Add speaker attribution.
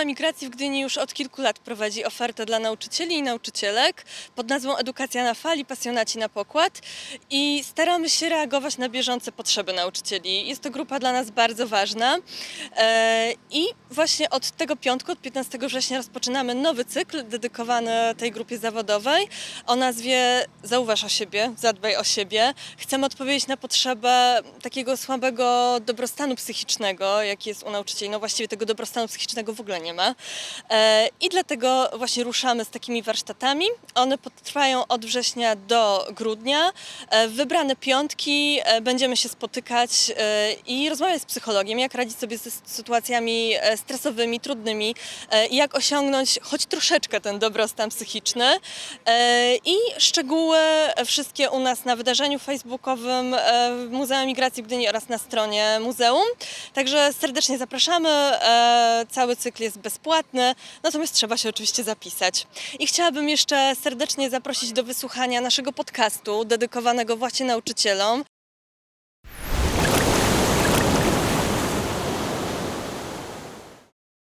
Speaker 1: Emigracji w Gdyni już od kilku lat prowadzi ofertę dla nauczycieli i nauczycielek pod nazwą Edukacja na fali, pasjonaci na pokład i staramy się reagować na bieżące potrzeby nauczycieli. Jest to grupa dla nas bardzo ważna E, i właśnie od tego piątku, od 15 września rozpoczynamy nowy cykl dedykowany tej grupie zawodowej o nazwie Zauważ o siebie, zadbaj o siebie. Chcemy odpowiedzieć na potrzebę takiego słabego dobrostanu psychicznego, jaki jest u nauczycieli. No właściwie tego dobrostanu psychicznego w ogóle nie ma. E, I dlatego właśnie ruszamy z takimi warsztatami. One potrwają od września do grudnia. E, W wybrane piątki e, będziemy się spotykać e, i rozmawiać z psychologiem, jak radzić sobie ze sytuacjami e, stresowymi, trudnymi e, i jak osiągnąć choć troszeczkę ten dobrostan psychiczny. E, I szczegóły wszystkie u nas na wydarzeniu facebookowym e, w Muzeum Migracji w Gdyni oraz na stronie muzeum. Także serdecznie zapraszamy. Cały cykl jest bezpłatny, natomiast trzeba się oczywiście zapisać. I chciałabym jeszcze serdecznie zaprosić do wysłuchania naszego podcastu dedykowanego właśnie nauczycielom.